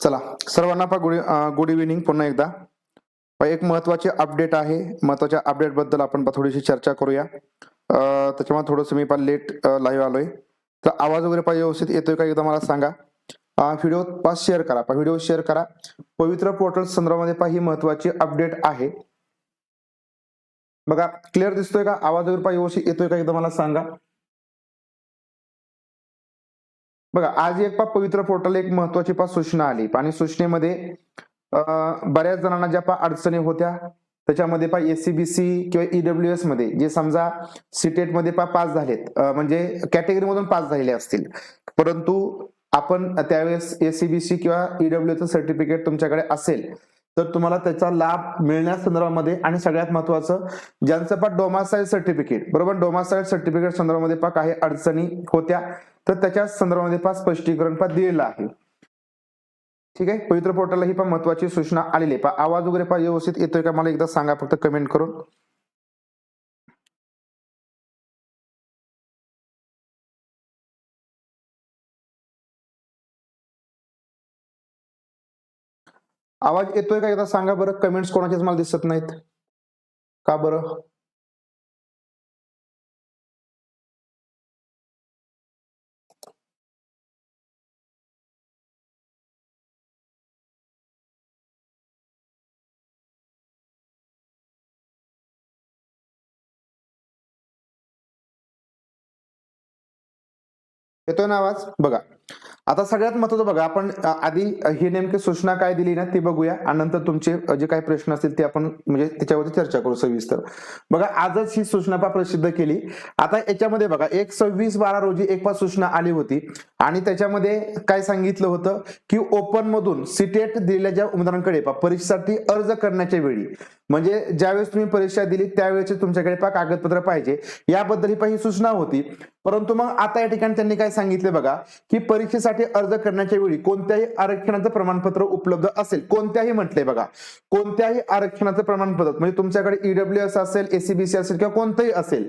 चला सर्वांना पा गुड गुड इव्हिनिंग पुन्हा एकदा. पहा, एक महत्वाची अपडेट आहे. महत्त्वाच्या अपडेटबद्दल आपण थोडीशी चर्चा करूया. त्याच्यामुळे थोडंसं मी पण लेट लाईव्ह आलोय. तर आवाज वगैरे पाहिजे व्यवस्थित येतोय का एकदा मला सांगा. व्हिडिओ पा शेअर करा. पा व्हिडिओ शेअर करा. पवित्र पोर्टल संदर्भामध्ये पा ही महत्वाची अपडेट आहे. बघा क्लिअर दिसतोय का? आवाज वगैरे पाहिजे व्यवस्थित येतोय का एकदा मला सांगा. बघा आज एक पा पवित्र पोर्टल एक महत्वाची पा सूचना आली. आणि सूचनेमध्ये बऱ्याच जणांना ज्या पा अडचणी होत्या त्याच्यामध्ये पा एससीबीसी किंवा ईडब्ल्यू एसमध्ये जे समजा सीटेटमध्ये पा पास झालेत म्हणजे कॅटेगरी मधून पास झालेले असतील. परंतु आपण त्यावेळेस एससीबीसी किंवा ईडब्ल्यू सर्टिफिकेट तुमच्याकडे असेल तर तुम्हाला त्याचा लाभ मिळण्या संदर्भामध्ये आणि सगळ्यात महत्वाचं ज्यांचं पण डोमासाईल सर्टिफिकेट बरोबर? डोमासाईल सर्टिफिकेट संदर्भामध्ये पा काही अडचणी होत्या तर त्याच्या संदर्भामध्ये पा स्पष्टीकरण पा दिलेलं आहे. ठीक आहे? पवित्र पोर्टलला ही पण महत्वाची सूचना आलेली आहे. पा आवाज वगैरे पा व्यवस्थित येतोय का? मला एकदा सांगा फक्त कमेंट करून. आवाज येतोय का एकदा सांगा बरं कमेंट्स कोणाचेच मला दिसत नाहीत. का बरं? येतोय ना आवाज? बघा. आता सगळ्यात महत्वाचं बघा आपण आधी ही नेमकी सूचना काय दिली ना ती बघूया. आणि नंतर तुमचे जे काही प्रश्न असतील ते आपण म्हणजे त्याच्यावरती चर्चा करू सविस्तर. बघा आजच ही सूचना प्रसिद्ध केली. आता याच्यामध्ये बघा एक सव्वीस बारा रोजी एक पाच सूचना आली होती. आणि त्याच्यामध्ये काय सांगितलं होतं? की ओपन मधून सिटेट दिलेल्या ज्या उमेदवारांकडे परीक्षेसाठी अर्ज करण्याच्या वेळी म्हणजे ज्यावेळेस तुम्ही परीक्षा दिली त्यावेळेचे तुमच्याकडे पा कागदपत्र पाहिजे. याबद्दल ही पा सूचना होती. परंतु मग आता या ठिकाणी त्यांनी काय सांगितले बघा की परीक्षेसाठी अर्ज करण्याच्या वेळी कोणत्याही आरक्षणाचं प्रमाणपत्र उपलब्ध असेल कोणत्याही म्हटले बघा कोणत्याही आरक्षणाचं प्रमाणपत्र म्हणजे तुमच्याकडे ईडब्ल्यू एस असेल एसीबीसी असेल किंवा कोणतंही असेल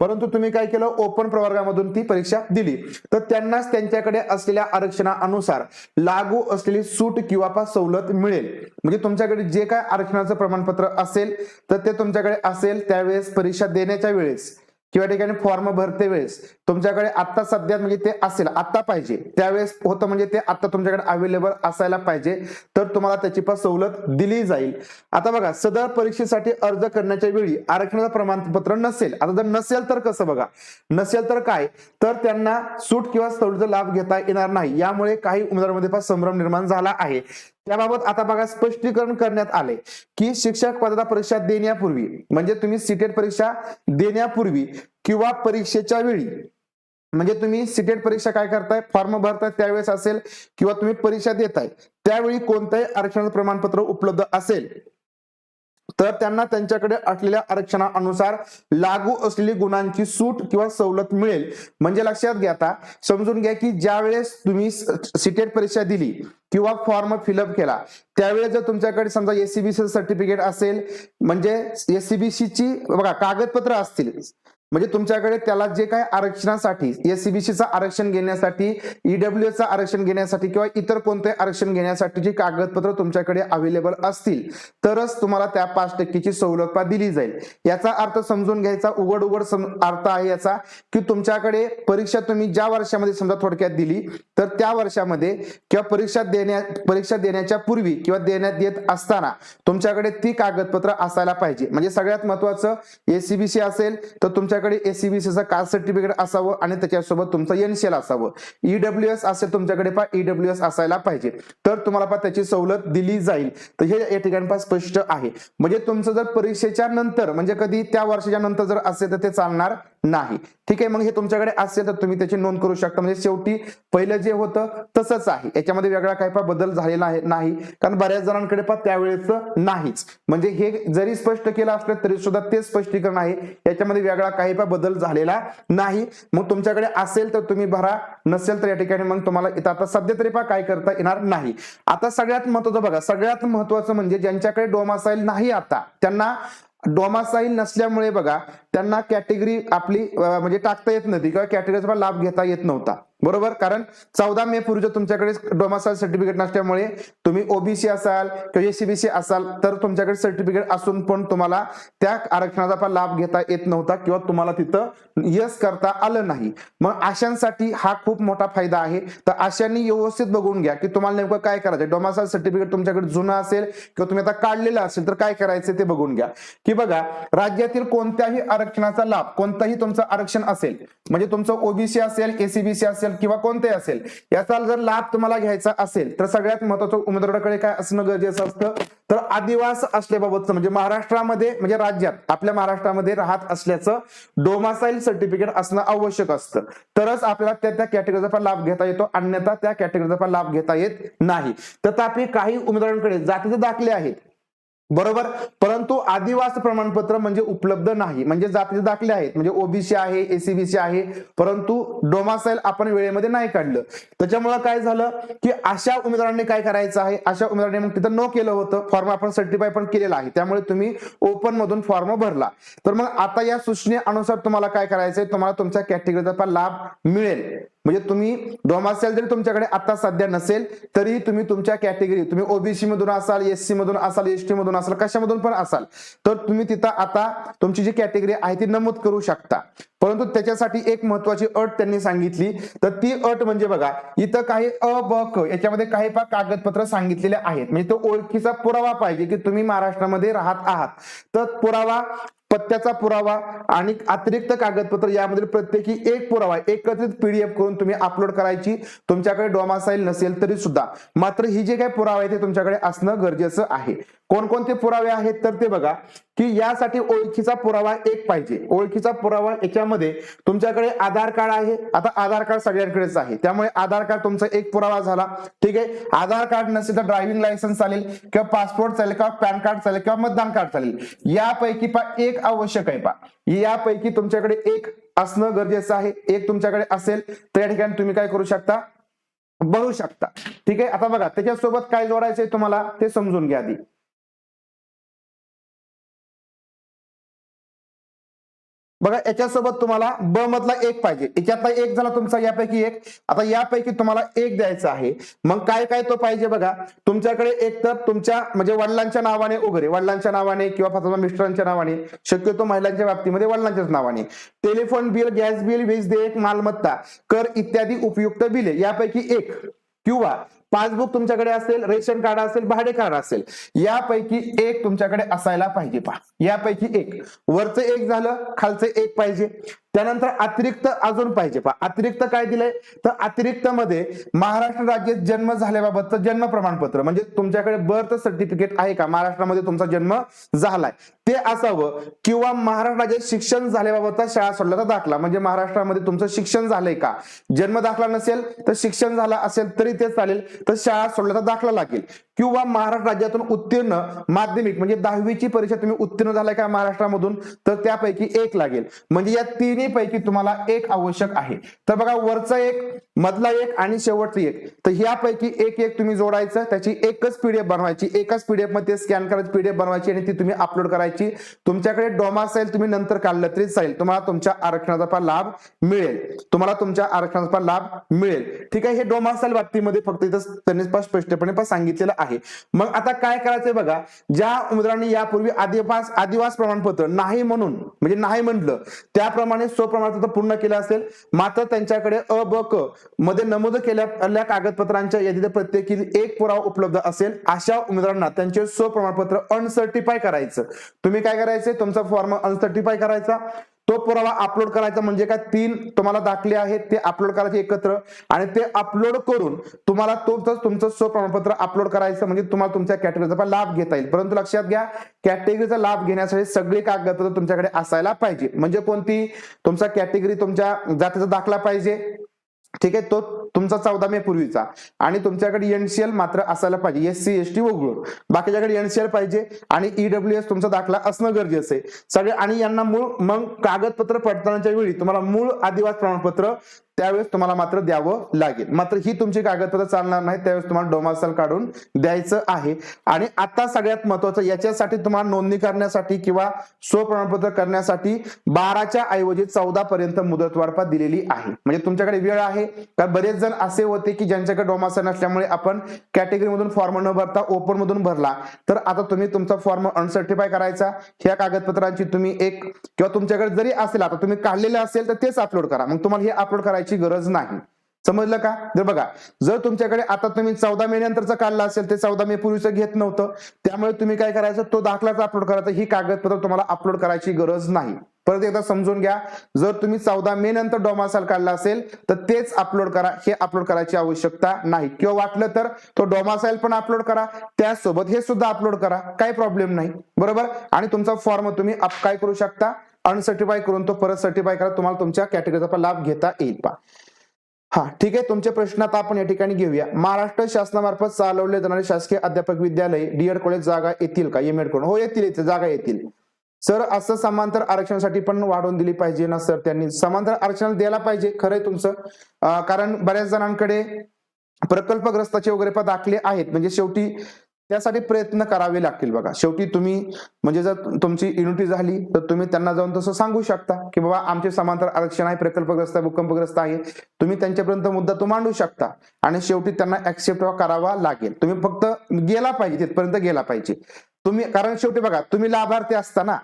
परंतु तुम्ही काय केलं? ओपन प्रवर्गामधून ती परीक्षा दिली. तर त्यांनाच त्यांच्याकडे असलेल्या आरक्षणानुसार लागू असलेली सूट किंवा सवलत मिळेल. म्हणजे तुमच्याकडे जे काय आरक्षणाचं प्रमाणपत्र असेल तर ते तुमच्याकडे असेल त्यावेळेस परीक्षा देण्याच्या वेळेस. किंवा ठिकाणी फॉर्म भरते वेळेस तुमच्याकडे आता सध्या म्हणजे ते असेल आता पाहिजे. त्यावेळेस होतं म्हणजे ते आता तुमच्याकडे अवेलेबल असायला पाहिजे तर तुम्हाला त्याची पण सवलत दिली जाईल. आता बघा सदर परीक्षेसाठी अर्ज करण्याच्या वेळी आरक्षणाचं प्रमाणपत्र नसेल. आता जर नसेल तर कसं बघा? नसेल तर काय? तर त्यांना सूट किंवा सवलतीचा लाभ घेता येणार नाही. यामुळे काही उमेदवारांमध्ये पण संभ्रम निर्माण झाला आहे. त्याबाबत आता बघा स्पष्टीकरण करण्यात आले की शिक्षक पात्रता परीक्षा देण्यापूर्वी म्हणजे तुम्ही सीटेट परीक्षा देण्यापूर्वी किंवा परीक्षेच्या वेळी म्हणजे तुम्ही सीटेट परीक्षा काय करताय? फॉर्म भरताय त्यावेळेस असेल किंवा तुम्ही परीक्षा देताय त्यावेळी कोणतंही आरक्षणाचं प्रमाणपत्र उपलब्ध असेल तर त्यांना त्यांच्याकडे असलेल्या आरक्षणानुसार लागू असलेली गुणांची सूट किंवा सवलत मिळेल. म्हणजे लक्षात घ्या आता समजून घ्या की ज्या वेळेस तुम्ही सीटेट परीक्षा दिली किंवा फॉर्म फिलअप केला. त्यावेळेस जर तुमच्याकडे समजा एससीबीसी सर्टिफिकेट असेल म्हणजे एससीबीसी ची बघा कागदपत्र असतील. म्हणजे तुमच्याकडे त्याला जे काय आरक्षणासाठी एससीबीसीचं आरक्षण घेण्यासाठी ईडब्ल्यूचं आरक्षण घेण्यासाठी किंवा इतर कोणते आरक्षण घेण्यासाठी जी कागदपत्र तुमच्याकडे अवेलेबल असतील तरच तुम्हाला त्या पाच टक्केची सवलत दिली जाईल. याचा अर्थ समजून घ्यायचा उघड उघड सम- अर्थ आहे याचा की तुमच्याकडे परीक्षा तुम्ही ज्या वर्षामध्ये समजा थोडक्यात दिली तर त्या वर्षामध्ये किंवा परीक्षा देण्या परीक्षा देण्याच्या पूर्वी किंवा देण्यात येत असताना तुमच्याकडे ती कागदपत्र असायला पाहिजे. म्हणजे सगळ्यात महत्वाचं एसीबीसी असेल तर तुमच्या तुमच्याकडे एसीबीसीचं कास्ट सर्टिफिकेट असावं आणि त्याच्यासोबत तुमचं एनसीएल असावं. ईडब्ल्यू एस असेल तुमच्याकडे पा ईडब्ल्यू एस असायला पाहिजे. तर तुम्हाला पा त्याची सवलत दिली जाईल. तर हे या ठिकाणी पा स्पष्ट आहे. म्हणजे तुमचं जर परीक्षेच्या नंतर म्हणजे कधी त्या वर्षाच्या नंतर जर असेल तर ते चालणार नाही. ठीक आहे मग हे तुमच्याकडे असेल तर तुम्ही त्याची नोंद करू शकता. म्हणजे शेवटी पहिलं जे होतं तसंच आहे. याच्यामध्ये वेगळा काही पा बदल झालेला आहे नाही. कारण बऱ्याच जणांकडे पा त्यावेळेस नाहीच. म्हणजे हे जरी स्पष्ट केलं असलं तरी सुद्धा ते स्पष्टीकरण आहे. याच्यामध्ये वेगळा काही पा बदल झालेला नाही. मग तुमच्याकडे असेल तर तुम्ही भरा. नसेल तर या ठिकाणी मग तुम्हाला इथं आता सध्या तरी पा काय करता येणार नाही. आता सगळ्यात महत्वाचं बघा. सगळ्यात महत्वाचं म्हणजे ज्यांच्याकडे डोमासाईल नाही आता त्यांना डोमासाईल नसल्यामुळे बघा त्यांना कॅटेगरी आपली म्हणजे टाकता येत नव्हती किंवा कॅटेगरीचा लाभ घेता येत नव्हता. बरोबर? कारण चौदा मे पूर्वी तुमच्याकडे डोमासाल सर्टिफिकेट नसल्यामुळे तुम्ही ओबीसी असाल किंवा एसीबीसी असाल तर तुमच्याकडे सर्टिफिकेट असून पण तुम्हाला त्या आरक्षणाचा पण लाभ घेता येत नव्हता किंवा तुम्हाला तिथं यस करता आलं नाही. मग अशांसाठी हा खूप मोठा फायदा आहे. तर अशांनी व्यवस्थित बघून घ्या की तुम्हाला नेमकं काय करायचं डोमासाल सर्टिफिकेट तुमच्याकडे जुनं असेल किंवा तुम्ही आता काढलेलं असेल तर काय करायचं ते बघून घ्या. की बघा राज्यातील कोणत्याही आरक्षणाचा लाभ कोणताही तुमचं आरक्षण असेल म्हणजे तुमचं ओबीसी असेल एसीबीसी असेल किंवा कोणते असेल याचा जर लाभ तुम्हाला घ्यायचा असेल तर सगळ्यात महत्वाचं उमेदवाराकडे काय असणं गरजेचं असतं? तर आदिवास असल्याबाबतचं म्हणजे महाराष्ट्रामध्ये म्हणजे राज्यात आपल्या महाराष्ट्रामध्ये राहत असल्याचं डोमासाईल सर्टिफिकेट असणं आवश्यक असतं. तरच आपल्याला त्या त्या कॅटेगरीचा पण लाभ घेता येतो अन्यथा त्या कॅटेगरीचा पण लाभ घेता येत नाही. तथापि काही उमेदवारांकडे जातीचे दाखले आहेत बरोबर? परंतु आदिवास प्रमाणपत्र म्हणजे उपलब्ध नाही. म्हणजे जातीचे दाखले आहेत. म्हणजे ओबीसी आहे एसीबीसी आहे. परंतु डोमासाईल आपण वेळेमध्ये नाही काढलं. त्याच्यामुळे काय झालं की अशा उमेदवारांनी काय करायचं आहे? अशा उमेदवारांनी मग तिथं न केलं होतं. फॉर्म आपण सर्टिफाय पण केलेला आहे. त्यामुळे तुम्ही ओपन मधून फॉर्म भरला. तर मग आता या सूचनेअनुसार तुम्हाला काय करायचंय? तुम्हाला तुमच्या कॅटेगरीचा लाभ मिळेल. म्हणजे तुम्ही डोमासेल जरी तुमच्याकडे आता सध्या नसेल तरी तुम्ही तुमच्या कॅटेगरी तुम्ही ओबीसी मधून असाल एससी मधून असाल एसटी मधून असाल कशामधून पण असाल तर तुम्ही तिथं आता तुमची जी कॅटेगरी आहे ती नमूद करू शकता. परंतु त्याच्यासाठी एक महत्वाची अट त्यांनी सांगितली. तर ती अट म्हणजे बघा इथं काही अ ब क याच्यामध्ये काही पा कागदपत्र सांगितलेले आहेत. म्हणजे तो ओळखीचा पुरावा पाहिजे की तुम्ही महाराष्ट्रामध्ये राहत आहात. तर पुरावा पत्त्याचा पुरावा आणि अतिरिक्त कागदपत्र यामधील प्रत्येकी एक पुरावा एकत्रित पीडीएफ करून तुम्ही अपलोड करायची. तुमच्याकडे डोमासाईल नसेल तरी सुद्धा मात्र ही जे काही पुरावा आहे ते तुमच्याकडे असणं गरजेचं आहे. कोणकोणते पुरावे आहेत तर ते बघा की यासाठी ओळखीचा पुरावा एक पाहिजे. ओळखीचा पुरावा याच्यामध्ये तुमच्याकडे आधार कार्ड आहे. आता आधार कार्ड सगळ्यांकडेच आहे. त्यामुळे आधार कार्ड तुमचा एक पुरावा झाला. ठीक आहे? आधार कार्ड नसेल तर ड्रायव्हिंग लायसन्स चालेल किंवा पासपोर्ट चालेल किंवा पॅन कार्ड चालेल किंवा मतदान कार्ड चालेल. यापैकी पा एक आवश्यक आहे पा यापैकी तुमच्याकडे एक असणं गरजेचं आहे. एक तुमच्याकडे असेल तर या ठिकाणी तुम्ही काय करू शकता? बघू शकता. ठीक आहे? आता बघा त्याच्यासोबत काय जोडायचंय तुम्हाला? ते समजून घ्या आधी. बघा याच्यासोबत तुम्हाला ब मधला एक पाहिजे. याच्यातला एक झाला तुमचा यापैकी एक. आता यापैकी तुम्हाला एक द्यायचा आहे. मग काय काय तो पाहिजे बघा. तुमच्याकडे एक तर तुमच्या म्हणजे वडिलांच्या नावाने वगैरे वडिलांच्या नावाने किंवा फक्त मिस्टरांच्या नावाने. शक्यतो महिलांच्या बाबतीमध्ये वडिलांच्याच नावाने. टेलिफोन बिल गॅस बिल वीज देयक मालमत्ता कर इत्यादी उपयुक्त बिले. यापैकी एक. किंवा पासबुक तुमच्याकडे असेल रेशन कार्ड असेल भाडे कार्ड असेल यापैकी एक तुमच्याकडे असायला पाहिजे पहा. यापैकी एक. वरचं एक झालं खालचं एक पाहिजे. त्यानंतर अतिरिक्त अजून पाहिजे पहा. अतिरिक्त काय दिलंय? तर अतिरिक्त मध्ये महाराष्ट्र राज्यात जन्म झाल्याबाबतचं जन्म प्रमाणपत्र म्हणजे तुमच्याकडे बर्थ सर्टिफिकेट आहे का? महाराष्ट्रामध्ये तुमचा जन्म झालाय. ते असावं. किंवा महाराष्ट्र राज्यात शिक्षण झाल्याबाबतचा शाळा सोडल्याचा दाखला. म्हणजे महाराष्ट्रामध्ये तुमचं शिक्षण झालंय का? जन्म दाखला नसेल तर शिक्षण झालं असेल तरी ते चालेल तर शाळा सोडल्याचा दाखला लागेल. किंवा महाराष्ट्र राज्यातून उत्तीर्ण माध्यमिक म्हणजे दहावीची परीक्षा तुम्ही उत्तीर्ण झालाय का महाराष्ट्रामधून? तर त्यापैकी एक लागेल. म्हणजे या तिन्ही पैकी तुम्हाला एक आवश्यक आहे. तर बघा वरचा एक मधला एक आणि शेवटचा एक. तर ह्यापैकी एक एक तुम्ही जोडायचं. त्याची एकच पीडीएफ बनवायची. एकाच पीडीएफमध्ये स्कॅन करायची पीडीएफ बनवायची आणि ती तुम्ही अपलोड करायची. तुमच्याकडे डोमासाईल तुम्ही नंतर काढलं तरी चालेल तुम्हाला तुमच्या आरक्षणाचा लाभ मिळेल. तुम्हाला तुमच्या आरक्षणाचा लाभ मिळेल. ठीक आहे हे डोमासाईल बाबतीमध्ये फक्त इथं त्यांनी स्पष्टपणे सांगितलेलं आहे. मग आता काय करायचंय बघा ज्या उमेदवारांनी यापूर्वी आदिवास आदिवास प्रमाणपत्र नाही म्हणून म्हणजे नाही म्हटलं त्याप्रमाणे स्वप्रमाणपत्र पूर्ण केलं असेल. मात्र त्यांच्याकडे अ ब क मध्ये नमूद केलेल्या कागदपत्रांच्या यादीत प्रत्येकी एक पुरावा उपलब्ध असेल. अशा उमेदवारांना त्यांचे स्वप्रमाणपत्र अनसर्टिफाय करायचं. तुम्ही काय करायचं तुमचा फॉर्म अनसर्टिफाय करायचा. तो पुरावा अपलोड करायचा म्हणजे काय? तीन तुम्हाला दाखले आहेत ते अपलोड करायचे एकत्र आणि ते अपलोड करून तुम्हाला तुमचं तुमचं स्वप्रमाणपत्र अपलोड करायचं म्हणजे तुम्हाला तुमच्या कॅटेगरीचा पण लाभ घेता येईल. परंतु लक्षात घ्या कॅटेगरीचा लाभ घेण्यासाठी सगळी कागदपत्र तुमच्याकडे असायला पाहिजे. म्हणजे कोणती? तुमचा कॅटेगरी तुमच्या जातीचा दाखला पाहिजे. ठीक आहे? तो तुमचा चौदा मे पूर्वीचा. आणि तुमच्याकडे एनसीएल मात्र असायला पाहिजे. एस सी एस टी वगळून बाकीच्याकडे एनसीएल पाहिजे आणि ईडब्ल्यू एस तुमचा दाखला असणं गरजेचं आहे. सगळे आणि यांना मूळ मग कागदपत्र पडताळण्याच्या वेळी तुम्हाला मूळ आदिवास प्रमाणपत्र त्यावेळेस तुम्हाला मात्र द्यावं लागेल. मात्र ही तुमची कागदपत्र चालणार नाही त्यावेळेस तुम्हाला डोमासाल काढून द्यायचं आहे. आणि आता सगळ्यात महत्वाचं याच्यासाठी तुम्हाला नोंदणी करण्यासाठी किंवा स्वप्रमाणपत्र करण्यासाठी बाराच्या ऐवजी चौदा पर्यंत मुदतवाढपा दिलेली आहे. म्हणजे तुमच्याकडे वेळ आहे. का बरेच जण असे होते की ज्यांच्याकडे डोमासाल नसल्यामुळे आपण कॅटेगरी मधून फॉर्म न भरता ओपन मधून भरला. तर आता तुम्ही तुमचा फॉर्म अनसर्टिफाय करायचा. ह्या कागदपत्रांची तुम्ही एक किंवा तुमच्याकडे जरी असेल आता तुम्ही काढलेले असेल तर तेच अपलोड करा. मग तुम्हाला हे अपलोड करायचं गरज नाही. समजलं का? जर बघा जर तुमच्याकडे आता तुम्ही चौदा मे नंतरचं काढलं असेल ते चौदा मे पूर्वीचं घेत नव्हतं. त्यामुळे तुम्ही काय करायचं? तो दाखलाच अपलोड करायचा. ही कागदपत्र तुम्हाला अपलोड करायची गरज नाही. परत एकदा समजून घ्या जर तुम्ही चौदा मे नंतर डोमासाल काढला असेल तर तेच अपलोड करा. हे अपलोड करायची आवश्यकता नाही. किंवा वाटलं तर तो डोमासाईल पण अपलोड करा. त्यासोबत हे सुद्धा अपलोड करा. काही प्रॉब्लेम नाही. बरोबर? आणि तुमचा फॉर्म तुम्ही अप काय करू शकता? अनसर्टिफाय करून तो परत सर्टिफाय करा तुम्हाला तुमच्या कॅटेगरीचा लाभ घेता येईल. पा हा ठीक आहे. तुमचे प्रश्न आता आपण या ठिकाणी घेऊया. महाराष्ट्र शासनामार्फत चालवले जाणारे शासकीय अध्यापक विद्यालय डीएड कॉलेज जागा येतील का? एम एडकडून. हो येतील येतील. जागा येतील. सर असं समांतर आरक्षणासाठी पण वाढवून दिली पाहिजे ना सर? त्यांनी समांतर आरक्षण द्यायला पाहिजे. खरंय तुमचं. कारण बऱ्याच जणांकडे प्रकल्पग्रस्ताचे वगैरे पण दाखले आहेत. म्हणजे शेवटी त्यासाठी प्रयत्न करावे लागतील बघा. शेवटी तुम्ही म्हणजे जर तुमची युनिटी झाली तर तुम्ही त्यांना जाऊन तसं सांगू शकता की बाबा आमचे समांतर आरक्षण आहे प्रकल्पग्रस्त आहे, भूकंपग्रस्त आहे. तुम्ही त्यांच्यापर्यंत मुद्दा तो मांडू शकता. आणि शेवटी त्यांना ऍक्सेप्ट करावा लागेल. तुम्ही फक्त गेला पाहिजे तिथपर्यंत गेला पाहिजे. तुम्ही कारण शेवटी बघा तुम्ही लाभार्थी असताना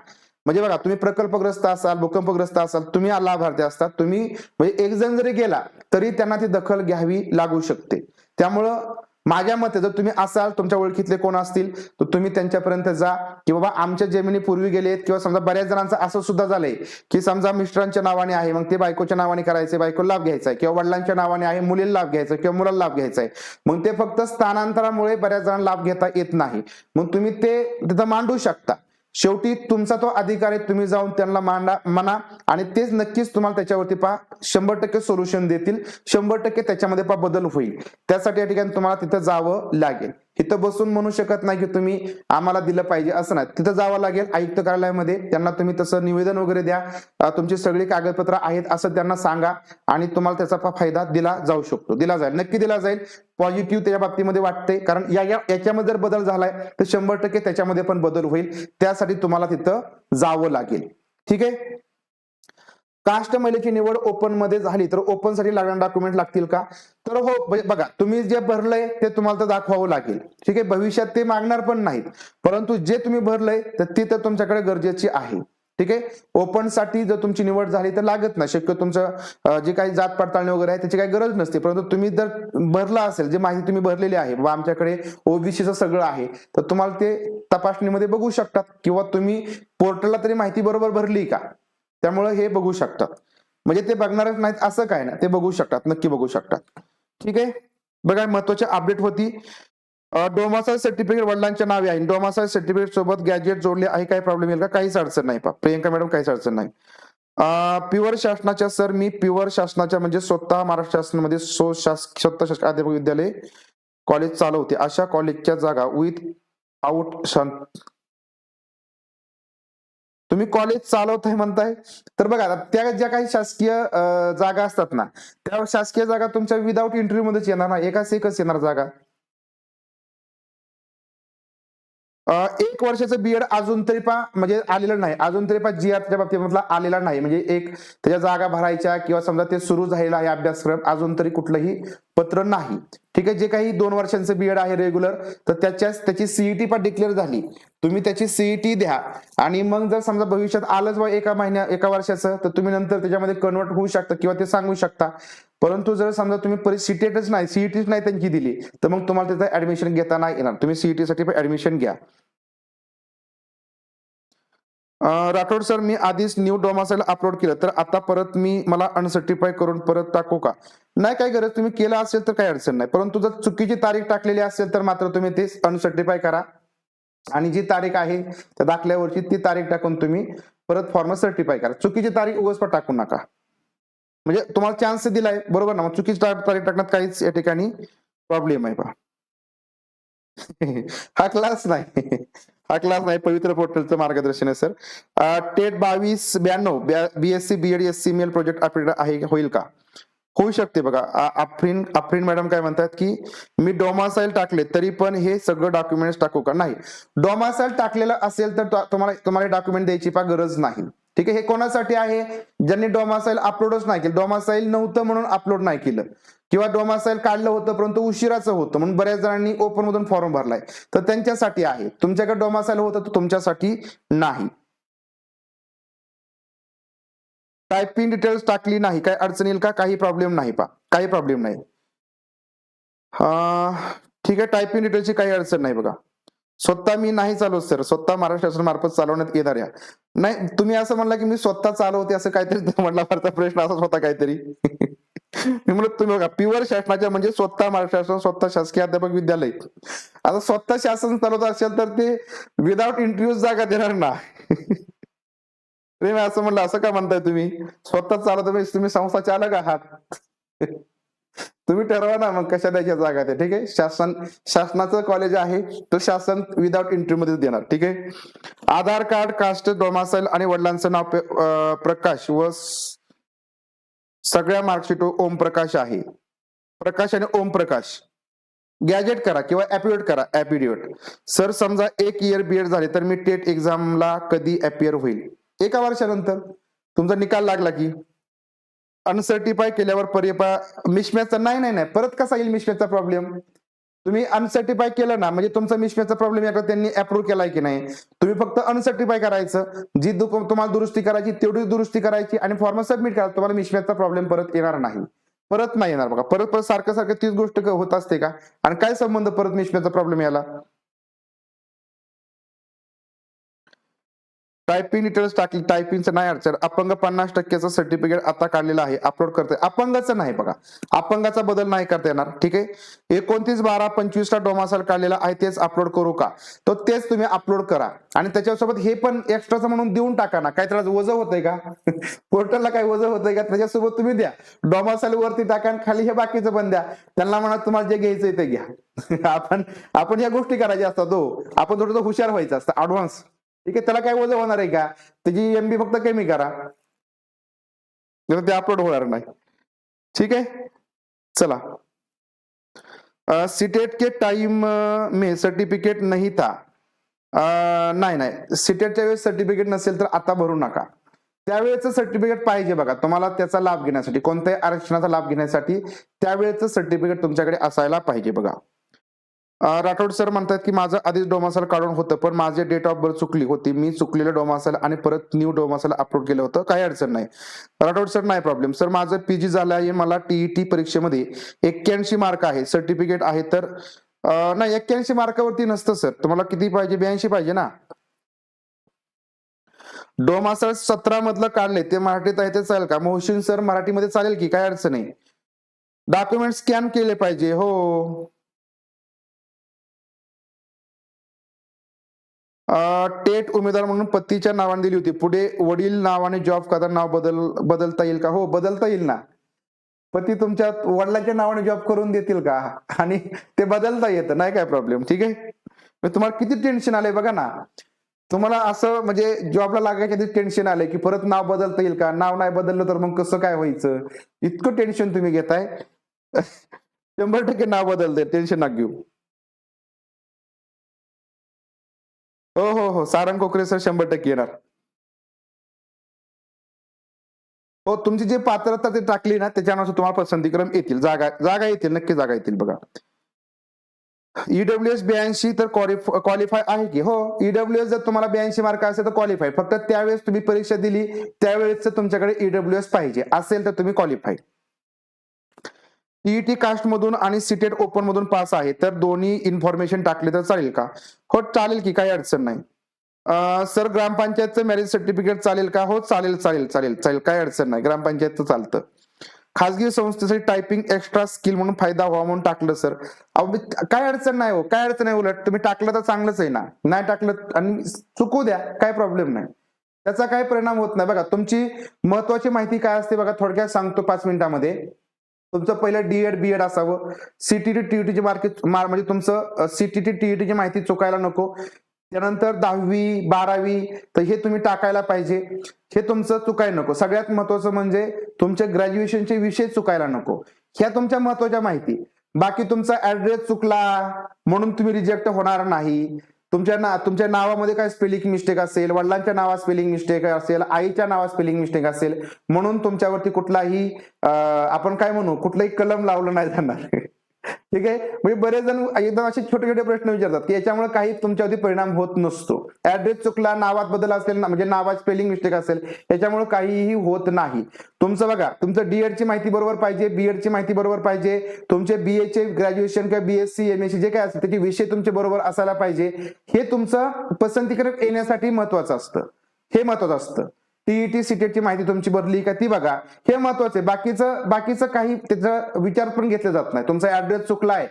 म्हणजे बघा तुम्ही प्रकल्पग्रस्त असाल भूकंपग्रस्त असाल तुम्ही लाभार्थी असतात तुम्ही म्हणजे एक जण जरी गेला तरी त्यांना ती दखल घ्यावी लागू शकते. त्यामुळं माझ्या मते जर तुम्ही असाल तुमच्या ओळखीतले कोण असतील तर तुम्ही त्यांच्यापर्यंत जा. की बाबा आमच्या जमिनी पूर्वी गेलेत किंवा समजा बऱ्याच जणांचं असं सुद्धा झालंय की समजा मिस्टरांच्या नावाने आहे मग ते बायकोच्या नावाने करायचे बायको लाभ घ्यायचा आहे किंवा वडिलांच्या नावाने आहे मुलीला लाभ घ्यायचा किंवा मुलाला लाभ घ्यायचा आहे. मग ते फक्त स्थानांतरामुळे बऱ्याच जणांना लाभ घेता येत नाही. मग तुम्ही ते तिथं मांडू शकता. शेवटी तुमचा तो अधिकार आहे तुम्ही जाऊन त्यांना मांडा म्हणा. आणि तेच नक्कीच तुम्हाला त्याच्यावरती पहा शंभर टक्के सोल्युशन देतील. शंभर टक्के त्याच्यामध्ये पहा बदल होईल. त्यासाठी या ठिकाणी तुम्हाला तिथं जावं लागेल. इथं बसून म्हणू शकत नाही की तुम्ही आम्हाला दिलं पाहिजे असं नाही. तिथं जावं लागेल आयुक्त कार्यालयामध्ये. त्यांना तुम्ही तसं निवेदन वगैरे द्या. तुमची सगळी कागदपत्र आहेत असं त्यांना सांगा आणि तुम्हाला त्याचा फायदा दिला जाऊ शकतो. दिला जाईल. नक्की दिला जाईल. पॉझिटिव्ह त्याच्या बाबतीमध्ये वाटते कारण या- याच्यामध्ये जर बदल झालाय तर शंभर टक्के त्याच्यामध्ये पण बदल होईल. त्यासाठी तुम्हाला तिथं जावं लागेल. ठीक आहे? कास्ट महिलेची निवड ओपनमध्ये झाली तर ओपनसाठी लागणारे डॉक्युमेंट लागतील का? तर हो बघा तुम्ही जे भरलंय ते तुम्हाला तर दाखवावं लागेल. ठीक आहे भविष्यात ते मागणार पण नाहीत. परंतु जे तुम्ही भरलंय तर ते तर तुमच्याकडे गरजेची आहे. ठीक आहे? ओपनसाठी जर तुमची निवड झाली तर लागत नाही. शक्य तुमचं जे काही जात पडताळणी वगैरे आहे त्याची काही गरज नसते. परंतु तुम्ही जर भरला असेल जे माहिती तुम्ही भरलेली आहे बाबा आमच्याकडे ओबीसीचं सगळं आहे तर तुम्हाला ते तपासणीमध्ये बघू शकतात. किंवा तुम्ही पोर्टलला तरी माहिती बरोबर भरली का? त्यामुळे हे बघू शकतात. म्हणजे ते बघणारच नाहीत असं काय ना ते बघू शकतात. नक्की बघू शकतात. ठीक आहे? बघा महत्वाची अपडेट होती. डोमासाईल सर्टिफिकेट वडिलांच्या नावे आहे. डोमासाईल सर्टिफिकेट सोबत गॅजेट जोडले आहे. काही प्रॉब्लेम येईल का? काहीच अडचण नाही. पा प्रियंका मॅडम काहीच अडचण नाही. प्युअर शासनाच्या सर मी प्युअर शासनाच्या म्हणजे स्वतः महाराष्ट्र शासनामध्ये सो शासक स्वतः शासकीय अध्यापक विद्यालय कॉलेज चालवते. अशा कॉलेजच्या जागा विथ आउट शांत तुम्ही कॉलेज चालवताय म्हणताय. तर बघा आता त्या ज्या काही शासकीय जागा असतात ना त्या शासकीय जागा तुमच्या विदाऊट इंटरव्ह्यू मध्येच येणार ना? एकाच एकच येणार जागा? एक वर्षाचं बीएड अजून तरी पा म्हणजे आलेलं नाही. अजून तरी पा जी आरच्या बाबतीमधला आलेला नाही. म्हणजे एक त्याच्या जागा भरायच्या किंवा समजा ते सुरू झालेला आहे अभ्यासक्रम अजून तरी कुठलंही पत्र नाही. ठीक आहे जे काही दोन वर्षांचं बीएड आहे रेग्युलर तर त्याच्या त्याची सीईटी पण डिक्लेअर झाली. तुम्ही त्याची सीईटी द्या. आणि मग जर समजा भविष्यात आलंच बा एका महिन्या एका वर्षाचं तर तुम्ही नंतर त्याच्यामध्ये कन्वर्ट होऊ शकता किंवा ते सांगू शकता. परंतु जर समजा तुम्ही परिस्थितीच नाही सीईटीच नाही त्यांची दिली तर मग तुम्हाला त्याचं ऍडमिशन घेता नाही येणार. तुम्ही सीईटी साठी ऍडमिशन घ्या. राठोड सर मी आधीच न्यू डोमासाईल अपलोड केलं तर आता परत मी मला अनसर्टिफाय करून परत टाकू का? नाही काय गरज तुम्ही केलं असेल तर काही अडचण नाही. परंतु जर चुकीची तारीख टाकलेली असेल तर मात्र तुम्ही ते अनसर्टिफाय करा. आणि जी तारीख आहे त्या दाखल्यावरची ती तारीख टाकून तुम्ही परत फॉर्म सर्टिफाय करा. चुकीची तारीख उगाच पण टाकू नका. म्हणजे तुम्हाला चान्स दिलाय बरोबर ना? मग चुकीची तारीख टाकण्यात काहीच या ठिकाणी प्रॉब्लेम आहे पहा हा क्लास नाही. हा क्लास नाही पवित्र पोर्टलचं मार्गदर्शन आहे सर टेट बावीस ब्याण्णव BSc BEd S C male project आपल्याकडे आहे होईल का? होऊ शकते बघा. आ- आफरीन मॅडम काय म्हणतात की मी डोमासाईल टाकले तरी पण हे सगळं डॉक्युमेंट्स टाकू का? नाही. डोमासाईल टाकलेलं असेल तर तुम्हाला तुम्हाला डॉक्युमेंट द्यायची पा गरज नाही. ठीक आहे? हे कोणासाठी आहे? ज्यांनी डोमासाईल अपलोडच नाही केलं. डोमासाईल नव्हतं म्हणून अपलोड नाही केलं. किंवा डोमासाईल काढलं होतं परंतु उशिराचं होतं म्हणून बऱ्याच जणांनी ओपन मधून फॉर्म भरलाय. तर त्यांच्यासाठी आहे. तुमच्याकडे डोमासाईल होतं तर तुमच्यासाठी नाही. टायपिंग डिटेल्स टाकली नाही. काय अडचण येईल का? काही प्रॉब्लेम नाही पा काही प्रॉब्लेम नाही. ठीक आहे. टायपिंग डिटेल्सची काही अडचण नाही बघा. स्वतः मी नाही चालवत सर स्वतः महाराष्ट्र शासन मार्फत चालवण्यात येणार आहे. नाही तुम्ही असं म्हणला की मी स्वतः चालवते असं काहीतरी म्हणला फारचा प्रश्न असाच होता काहीतरी. मी म्हणत तुम्ही बघा प्युअर शासनाच्या म्हणजे स्वतः महाराष्ट्र शासन स्वतः शासकीय अध्यापक विद्यालय. आता स्वतः शासन चालवत असेल तर ते विदाउट इंटरव्ह्यू जागा देणार ना. असं म्हणलं असं का म्हणताय तुम्ही? स्वतः चालवत म्हणजे तुम्ही संस्था चालक आहात. तुम्ही ठरवा ना मग कशा द्यायच्या जागा त्या ठीक आहे? शासन शासनाचं कॉलेज आहे तर शासन विदाउट एंट्री मध्ये देणार ठीक आहे? आधार कार्ड कास्ट डोमासाईल आणि वडिलांचं नाव प्रकाश व सगळ्या मार्कशीट ओम प्रकाश आहे. प्रकाश आणि ओम प्रकाश. गॅजेट करा किंवा ऍपिडेट करा ऍपिडेट सर समजा एक इयर बीएड झाले तर मी टेट एक्झामला कधी अपियर होईल? एका वर्षानंतर. तुमचा निकाल लागला की? अनसर्टिफाय केल्यावर पर्याय मिसमॅचचा नाही नाही नाही. परत कसा येईल मिसमॅचचा प्रॉब्लेम तुम्ही अनसर्टिफाय केलं ना म्हणजे तुमचा मिसमॅचचा प्रॉब्लेम याकडे त्यांनी अप्रूव्ह केलाय की नाही? तुम्ही फक्त अनसर्टिफाय करायचं. जी दु- तुम्हाला दुरुस्ती करायची तेवढी दुरुस्ती करायची आणि फॉर्म सबमिट करा तुम्हाला मिसमॅचचा प्रॉब्लेम परत येणार नाही. परत नाही येणार बघा. परत परत सारखं सारखं तीच गोष्ट होत असते का? आणि काय संबंध परत मिसमॅचचा प्रॉब्लेम याला? टायपिंग डिटेल्स टाकली टायपिंगचं नाही अडचण. अपंग पन्नास टक्क्याचं सर्टिफिकेट आता काढलेलं आहे. अपलोड करते अपंगाचं नाही बघा. अपंगाचा बदल नाही करता येणार. ठीक आहे? एकोणतीस बारा पंचवीस ला डोमासाल काढलेला आहे. तेच अपलोड करू का? तर तेच तुम्ही अपलोड करा. आणि त्याच्यासोबत हे पण एक्स्ट्राचं म्हणून देऊन टाका ना. काय त्याला वजन होतंय का? पोर्टलला काय वजन होतंय का? त्याच्यासोबत तुम्ही द्या. डोमासाल वरती टाका आणि खाली हे बाकीचं पण द्या. त्यांना म्हणा तुम्हाला जे घ्यायचंय ते घ्या. आपण आपण या गोष्टी करायच्या असतात हो. आपण थोडंसं हुशार व्हायचं असतं. ऍडव्हान्स ठीक आहे त्याला काय वजन होणार आहे का? त्याची एमबी फक्त कमी करा. ते अपलोड होणार नाही. ठीक आहे? चला. सीटेट के टाइम में सर्टिफिकेट नहीं था. नाही नाही. सीटेटच्या वेळेस सर्टिफिकेट नसेल तर आता भरू नका. त्यावेळेचं सर्टिफिकेट पाहिजे बघा. तुम्हाला त्याचा लाभ घेण्यासाठी कोणत्याही आरक्षणाचा लाभ घेण्यासाठी त्यावेळेचं सर्टिफिकेट तुमच्याकडे असायला पाहिजे बघा. राठोड सर म्हणतात की माझं आधीच डोमासाल काढून होतं पण माझे डेट ऑफ बर्थ चुकली होती. मी चुकलेलं डोमासाल आणि परत न्यू डोमासाल अपलोड केलं होतं. काही अडचण नाही. राठोड सर नाही प्रॉब्लेम सर माझं पीजी झालं आहे मला टीईटी परीक्षेमध्ये एक्क्याऐंशी मार्क आहे. सर्टिफिकेट आहे तर नाही एक्क्याऐंशी मार्कावरती नसतं सर. तुम्हाला किती पाहिजे? ब्याऐंशी पाहिजे ना. डोमासाल सतरा मधलं काढले. ते मराठीत आहे ते चालेल का? मोहसिन सर मराठीमध्ये चालेल की? काय अडचण नाही. डॉक्युमेंट स्कॅन केले पाहिजे. हो. टेट उमेदवार म्हणून पतीच्या नावाने दिली होती. पुढे वडील नावाने जॉब करता नाव बदल बदलता येईल का? हो बदलता येईल ना. पती तुमच्या वडिलांच्या नावाने जॉब करून देतील का? आणि ते बदलता येतं. नाही काय प्रॉब्लेम ठीक आहे? तुम्हाला किती टेन्शन आलंय बघा ना. तुम्हाला असं म्हणजे जॉबला लागायच्या आधी टेन्शन आलंय की परत नाव बदलता येईल का? नाव नाही बदललं तर मग कसं काय व्हायचं? इतकं टेन्शन तुम्ही घेताय. शंभर टक्के नाव बदलते टेन्शन ना घेऊ. हो हो हो. सारंग कोकरे सर शंभर टक्के येणार. हो तुमची जी पात्रता ते टाकली ना त्याच्यानुसार तुम्हाला पसंतीक्रम येतील. जागा जागा येतील नक्की जागा येतील बघा. ईडब्ल्यू एस ब्याऐंशी तर क्वालिफाय आहे की? हो ईडब्ल्यू एस जर तुम्हाला ब्याऐंशी मार्क असेल तर क्वालिफाय फक्त त्यावेळेस तुम्ही परीक्षा दिली त्यावेळेस तुमच्याकडे ईडब्ल्यू एस पाहिजे. असेल तर तुम्ही क्वालिफाय टीईटी कास्ट मधून आणि सिटेट ओपन मधून पास आहे. तर दोन्ही इन्फॉर्मेशन टाकले तर चालेल का? हो चालेल की काही अडचण नाही. सर ग्रामपंचायतचं मॅरेज सर्टिफिकेट चालेल का? हो चालेल चालेल चालेल चालेल. काही अडचण नाही. ग्रामपंचायतचं चालतं. खासगी संस्थेसाठी टायपिंग एक्स्ट्रा स्किल म्हणून फायदा व्हावा म्हणून टाकलं सर. अहो काय अडचण नाही हो. काय अडचण नाही उलट. तुम्ही टाकलं तर चांगलंच आहे ना. नाही टाकलं आणि चुकू द्या. काय प्रॉब्लेम नाही. त्याचा काय परिणाम होत नाही. बघा तुमची महत्वाची माहिती काय असते बघा? थोडक्यात सांगतो पाच मिनिटामध्ये. तुमचं पहिलं डीएड बीएड असावं. सीटीटी टीईटीची मार्केट म्हणजे तुमचं सीटीटी टीईटीची माहिती चुकायला नको. त्यानंतर दहावी बारावी तर हे तुम्ही टाकायला पाहिजे. हे तुमचं चुकायला नको. सगळ्यात महत्वाचं म्हणजे तुमच्या ग्रॅज्युएशनचे विषय चुकायला नको. ह्या तुमच्या महत्त्वाच्या माहिती. बाकी तुमचा ऍड्रेस चुकला म्हणून तुम्ही रिजेक्ट होणार नाही. तुमच्या ना तुमच्या नावामध्ये काय स्पेलिंग मिस्टेक असेल वडिलांच्या नावात स्पेलिंग मिस्टेक असेल आईच्या नावात स्पेलिंग मिस्टेक असेल म्हणून तुमच्यावरती कुठलाही आपण काय म्हणू कुठलाही कलम लावलं नाही जाणार. ठीक आहे? म्हणजे बरेच जण एकदम असे छोटे छोटे प्रश्न विचारतात की याच्यामुळे काही तुमच्यावरती परिणाम होत नसतो. ऍड्रेस चुकला नावात बदल असेल ना- म्हणजे नावात स्पेलिंग मिस्टेक असेल याच्यामुळे काहीही होत नाही. तुमचं बघा तुमचं डीएड ची माहिती बरोबर पाहिजे बीएड ची माहिती बरोबर पाहिजे तुमचे बीएचे ग्रॅज्युएशन किंवा बीएससी एमएससी जे काय असेल त्याचे विषय तुमचे बरोबर असायला पाहिजे. हे तुमचं पसंतीकडे येण्यासाठी महत्वाचं असतं. हे महत्वाचं असतं. टीईटी सीटेटची माहिती तुमची भरली का ती बघा. हे महत्वाचं आहे. बाकीचं बाकीचं काही त्याचा विचार पण घेतला जात नाही. तुमचा ऍड्रेस चुकलाय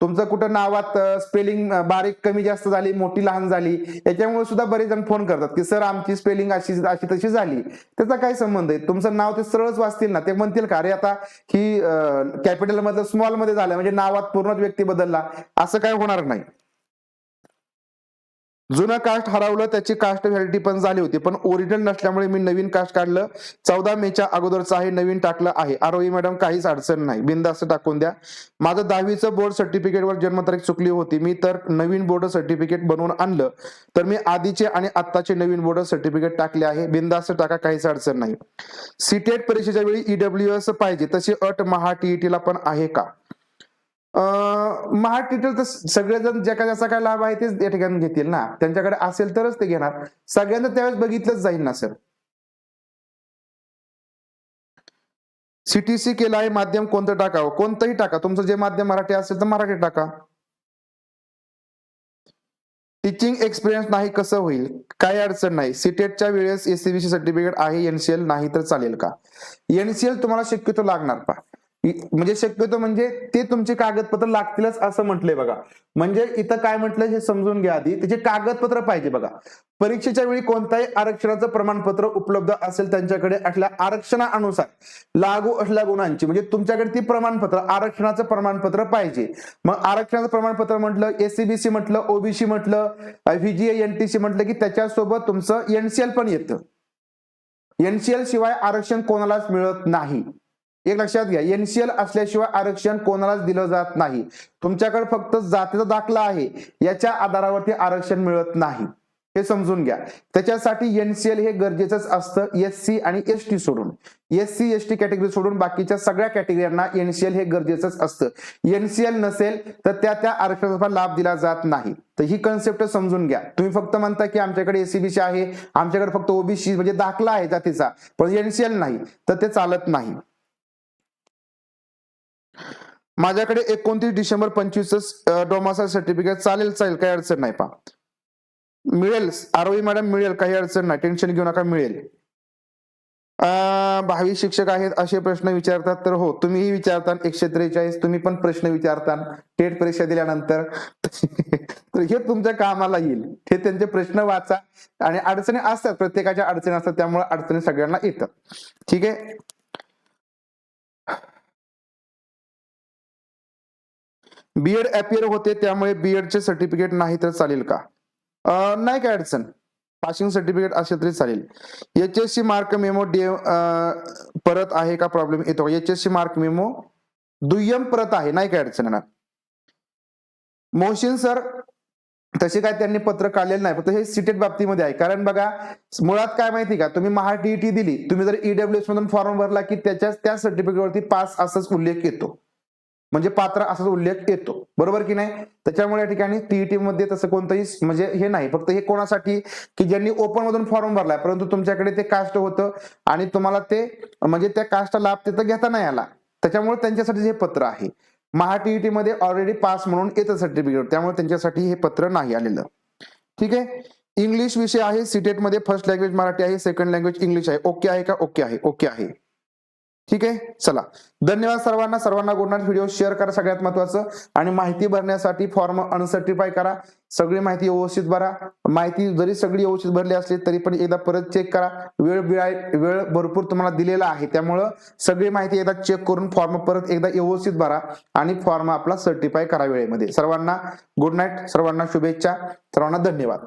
तुमचं कुठं नावात स्पेलिंग बारीक कमी जास्त झाली मोठी लहान झाली याच्यामुळे सुद्धा बरेच जण फोन करतात की सर आमची स्पेलिंग अशी अशी तशी झाली. त्याचा काय संबंध आहे? तुमचं नाव ते सरळच वाचतील ना. ते म्हणतील का अरे आता ही कॅपिटल मधलं स्मॉलमध्ये झालं. म्हणजे नावात पूर्णच व्यक्ती बदलला. असं काय होणार नाही. जुनं कास्ट हरवलं त्याची कास्ट व्हॅलिटी पण झाली होती. पण ओरिजिनल नसल्यामुळे मी नवीन कास्ट काढलं. चौदा मेच्या अगोदरचं आहे नवीन टाकलं आहे. आरोही मॅडम काहीच अडचण नाही. बिंदास्त टाकून द्या. माझं दहावीचं बोर्ड सर्टिफिकेटवर जन्मतारीख चुकली होती. मी तर नवीन बोर्ड सर्टिफिकेट बनवून आणलं. तर मी आधीचे आणि आत्ताचे नवीन बोर्ड सर्टिफिकेट टाकले आहे. बिंदास्त टाका काहीच अडचण नाही. सीटेट परीक्षेच्या वेळी ईडब्ल्यू एस पाहिजे. तशी अट महा टीईटीला ला पण आहे का? महा टिटल तर सगळेजण ज्या काय ज्याचा काय लाभ आहे तेच या ठिकाणी घेतील ना. त्यांच्याकडे असेल तरच ते घेणार. सगळ्यांना त्यावेळेस बघितलंच जाईल ना सर सीटीसी केलं आहे माध्यम कोणतं टाकावं? कोणतंही टाका. तुमचं जे माध्यम मराठी असेल तर मराठी टाका. टीचिंग एक्सपिरियन्स नाही कसं होईल? काही अडचण नाही. सीटेटच्या वेळेस एसीबीसी सर्टिफिकेट आहे एनसीएल नाही तर चालेल का? एनसीएल तुम्हाला शक्यतो लागणार पा म्हणजे शक्यतो म्हणजे ते तुमचे कागदपत्र लागतीलच असं म्हटलंय बघा. म्हणजे इथं काय म्हटलं हे समजून घ्या आधी. त्याचे कागदपत्र पाहिजे बघा. परीक्षेच्या वेळी कोणताही आरक्षणाचं प्रमाणपत्र उपलब्ध असेल त्यांच्याकडे असल्या आरक्षणानुसार लागू असल्या गुणांची म्हणजे तुमच्याकडे ती प्रमाणपत्र आरक्षणाचं प्रमाणपत्र पाहिजे. मग आरक्षणाचं प्रमाणपत्र म्हटलं एसीबीसी म्हटलं ओबीसी म्हटलं व्हीजीए एनटीसी म्हटलं की त्याच्यासोबत तुमचं एनसीएल पण येतं. एनसीएल शिवाय आरक्षण कोणालाच मिळत नाही. एक लक्षात घ्या एनसीएल असल्याशिवाय आरक्षण कोणालाच दिलं जात नाही. तुमच्याकडे फक्त जातीचा दाखला आहे याच्या आधारावरती आरक्षण मिळत नाही. हे समजून घ्या. त्याच्यासाठी एनसीएल हे गरजेचंच असतं एस सी आणि एस टी सोडून. S C S T category सोडून बाकीच्या सगळ्या कॅटेगरीना एनसीएल हे गरजेचंच असतं. एनसीएल नसेल तर त्या त्या आरक्षणाचा लाभ दिला जात नाही. तर ही कन्सेप्ट समजून घ्या. तुम्ही फक्त म्हणता की आमच्याकडे एसीबीसी आहे आमच्याकडे फक्त ओबीसी म्हणजे दाखला आहे जातीचा पण एनसीएल नाही तर ते चालत नाही. माझ्याकडे एकोणतीस डिसेंबर पंचवीस डोमासा सर्टिफिकेट चालेल चालेल काही अडचण नाही पा मिळेल आरोही मॅडम मिळेल काही अडचण नाही टेन्शन घेऊ नका मिळेल. भावी शिक्षक आहेत असे प्रश्न विचारतात तर हो तुम्हीही विचारता एकशे त्रेचाळीस तुम्ही पण प्रश्न विचारता टेट परीक्षा दिल्यानंतर. तर हे तुमच्या कामाला येईल हे त्यांचे प्रश्न वाचा आणि अडचणी असतात प्रत्येकाच्या अडचणी असतात त्यामुळे अडचणी सगळ्यांना येतात. ठीक आहे? बीएड अपियर होते त्यामुळे बीएडचे सर्टिफिकेट नाही तर चालेल का? नाही काय अडचण. पासिंग सर्टिफिकेट असेल तरी चालेल. H S C mark memo day परत आहे का प्रॉब्लेम येतो H S C mark memo दुय्यम परत आहे नाही काय अडचण येणार. मोहसिन सर तसे काय त्यांनी पत्र काढलेलं नाही फक्त हे सिटेट बाबतीमध्ये आहे. कारण बघा मुळात काय माहिती का? तुम्ही महा टीईटी दिली तुम्ही जर ईडब्ल्यूएस मधून फॉर्म भरला की त्याच्या त्या सर्टिफिकेटवरती पास असाच उल्लेख येतो. म्हणजे पात्र असाच उल्लेख येतो. बरोबर की नाही? त्याच्यामुळे या ठिकाणी टीईटी मध्ये तसं कोणतंही म्हणजे हे नाही. फक्त हे कोणासाठी? की ज्यांनी ओपन मधून फॉर्म भरलाय परंतु तुमच्याकडे ते कास्ट होतं आणि तुम्हाला ते म्हणजे त्या कास्टचा लाभ तिथं घेता नाही आला. त्याच्यामुळे त्यांच्यासाठी हे पत्र आहे. महा टीईटी मध्ये ऑलरेडी पास म्हणून येतं सर्टिफिकेट त्यामुळे त्यांच्यासाठी हे पत्र नाही आलेलं. ठीक आहे? इंग्लिश विषय आहे. सीटेटमध्ये फर्स्ट लँग्वेज मराठी आहे. सेकंड लँग्वेज इंग्लिश आहे. ओके आहे का? ओके आहे. ओके आहे. ठीक आहे? चला. धन्यवाद सर्वांना. सर्वांना गुड नाईट व्हिडिओ शेअर करा सगळ्यात महत्वाचं. आणि माहिती भरण्यासाठी फॉर्म अनसर्टिफाय करा. सगळी माहिती व्यवस्थित भरा. माहिती जरी सगळी व्यवस्थित भरली असली तरी पण एकदा परत चेक करा. वेळ वेळ वेळ भरपूर तुम्हाला दिलेला आहे. त्यामुळं सगळी माहिती एकदा चेक करून फॉर्म परत एकदा व्यवस्थित भरा आणि फॉर्म आपला सर्टिफाय करा वेळेमध्ये. सर्वांना गुड नाईट सर्वांना शुभेच्छा. सर्वांना धन्यवाद.